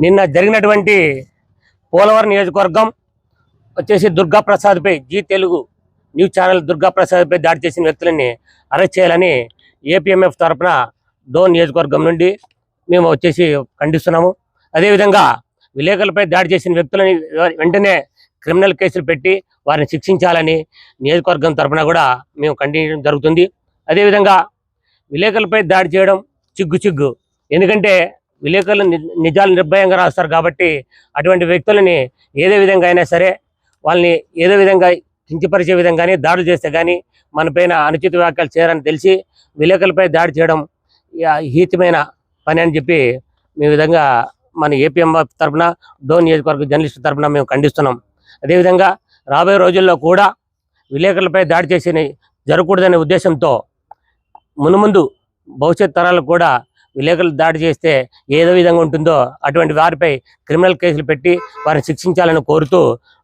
నిన్న జరిగినటువంటి పోలవరం నియోజకవర్గం వచ్చేసి Durga ప్రసాద్పై Zee Telugu news channel Durga ప్రసాద్పై దాడి చేసిన వ్యక్తులని అరెస్ట్ చేయాలని ఏపీఎంఎఫ్ తరపున డోన్ నియోజకవర్గం నుండి మేము వచ్చేసి ఖండిస్తున్నాము. అదేవిధంగా విలేకరులపై దాడి చేసిన వ్యక్తులని వెంటనే క్రిమినల్ కేసులు పెట్టి వారిని శిక్షించాలని నియోజకవర్గం తరఫున కూడా మేము ఖండించడం జరుగుతుంది. అదేవిధంగా విలేకరులపై దాడి చేయడం చిగ్గు చిగ్గు. ఎందుకంటే విలేకరులు ని- నిజాలు నిర్భయంగా రాస్తారు కాబట్టి అటువంటి వ్యక్తులని ఏదో విధంగా అయినా సరే వాళ్ళని ఏదో విధంగా కించపరిచే విధంగానే దాడులు చేస్తే కానీ మనపైన అనుచిత వ్యాఖ్యలు చేయాలని తెలిసి విలేకరులపై దాడి చేయడం హీతమైన పని అని చెప్పి మీ విధంగా మన ఏపీఎం తరపున డోన్ నియోజకవర్గ జర్నలిస్టు తరపున మేము ఖండిస్తున్నాం. అదేవిధంగా రాబోయే రోజుల్లో కూడా విలేకరులపై దాడి చేసిన జరగకూడదనే ఉద్దేశంతో మునుముందు భవిష్యత్ తరాలకు కూడా విలేకరులు దాడి చేస్తే ఏదో విధంగా ఉంటుందో అటువంటి వారిపై క్రిమినల్ కేసులు పెట్టి వారిని శిక్షించాలని కోరుతూ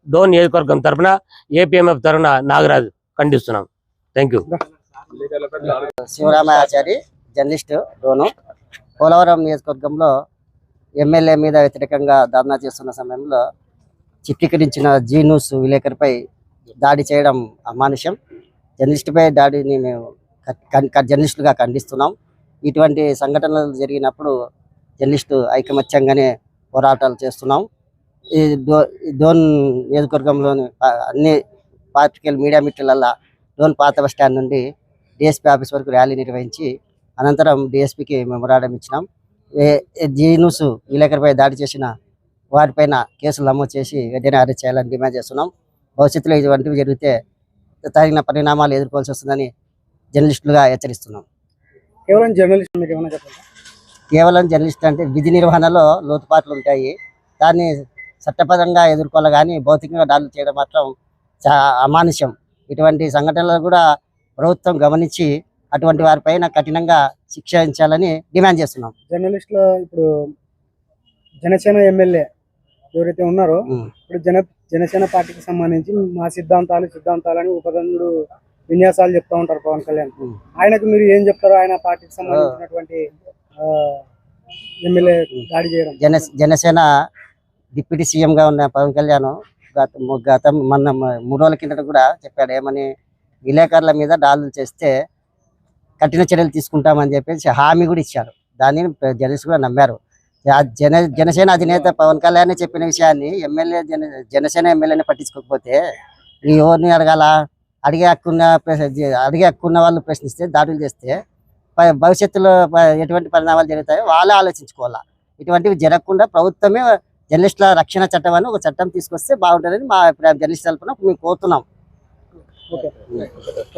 డోన్ నియోజకవర్గం తరపున ఏపీఎంఎఫ్ తరఫున నాగరాజు ఖండిస్తున్నాం. Thank you Sivaramachari journalist Dhone. Polavaram నియోజకవర్గంలో ఎమ్మెల్యే మీద వ్యతిరేకంగా ధర్నా చేస్తున్న సమయంలో చిత్రీకరించిన జీ న్యూస్ విలేకరిపై దాడి చేయడం అమానుష్యం. జర్నలిస్టుపై దాడిని మేము జర్నలిస్టులుగా ఖండిస్తున్నాం. ఇటువంటి సంఘటనలు జరిగినప్పుడు జర్నలిస్టు ఐకమత్యంగానే పోరాటాలు చేస్తున్నాం. ఈ డో డోన్ నియోజకవర్గంలోని అన్ని పార్టికల్ మీడియా మిత్రులల్లా డోన్ పాత బస్ స్టాండ్ నుండి డిఎస్పీ ఆఫీస్ వరకు ర్యాలీ నిర్వహించి అనంతరం డిఎస్పీకి మెమొరాండం ఇచ్చినాం. ఏ- జీ న్యూస్ విలేకరిపై దాడి చేసిన వారిపైన కేసులు నమోదు చేసి వెంటనే అరెస్ట్ చేయాలని డిమాండ్ చేస్తున్నాం. భవిష్యత్తులో ఇటువంటివి జరిగితే తగిన పరిణామాలు ఎదుర్కోవాల్సి వస్తుందని జర్నలిస్టులుగా హెచ్చరిస్తున్నాం. కేవలం జర్నలిస్ట్ కేవలం జర్నలిస్ట్ అంటే విధి నిర్వహణలో లోతుపాట్లు ఉంటాయి. దాన్ని చట్టపరంగా ఎదుర్కోవాలి కానీ భౌతికంగా దాడులు చేయడం మాత్రం చా అమానుష్యం. ఇటువంటి సంఘటనలు కూడా ప్రభుత్వం గమనించి అటువంటి వారిపైన కఠినంగా శిక్షించాలని డిమాండ్ చేస్తున్నాం. జర్నలిస్టులు ఇప్పుడు జనసేన ఎమ్మెల్యే ఎవరైతే ఉన్నారో. ఇప్పుడు జన జనసేన పార్టీకి సంబంధించి మా సిద్ధాంతాలు సిద్ధాంతాలని ఉపదండుడు విన్యాసాలు చెప్తా ఉంటారు పవన్ కళ్యాణ్. ఆయనకు మీరు ఏం చెప్తారు ఆయన పార్టీకి సంబంధించినటువంటి ఆ, ఎమ్మెల్యే దాడి చేయడం. జన జనసేన డిప్యూటీ సీఎం గా ఉన్న పవన్ కళ్యాణ్ గత గత మొన్న మూడు రోజుల కిందట కూడా చెప్పాడు ఏమని విలేకరుల మీద దాడులు చేస్తే కఠిన చర్యలు తీసుకుంటామని చెప్పేసి హామీ కూడా ఇచ్చారు. దాన్ని జర్నలిస్ట్ కూడా నమ్మారు. జన జనసేన అధినేత పవన్ కళ్యాణ్ చెప్పిన విషయాన్ని ఎమ్మెల్యే జన జనసేన ఎమ్మెల్యేని పట్టించుకోకపోతే ఈ ఎవరిని అడగాల? అడిగే హక్కున్న ప్రశ్న- అడిగే హక్కున్న వాళ్ళు ప్రశ్నిస్తే దాడులు చేస్తే భవిష్యత్తులో ఎటువంటి పరిణామాలు జరుగుతాయో వాళ్ళే ఆలోచించుకోవాలా? ఇటువంటివి జరగకుండా ప్రభుత్వమే జర్నలిస్టుల రక్షణ చట్టం అని ఒక చట్టం తీసుకొస్తే బాగుంటుందని మా అభిప్రాయం. జర్నలిస్ట్ తరఫున మేము కోరుతున్నాం.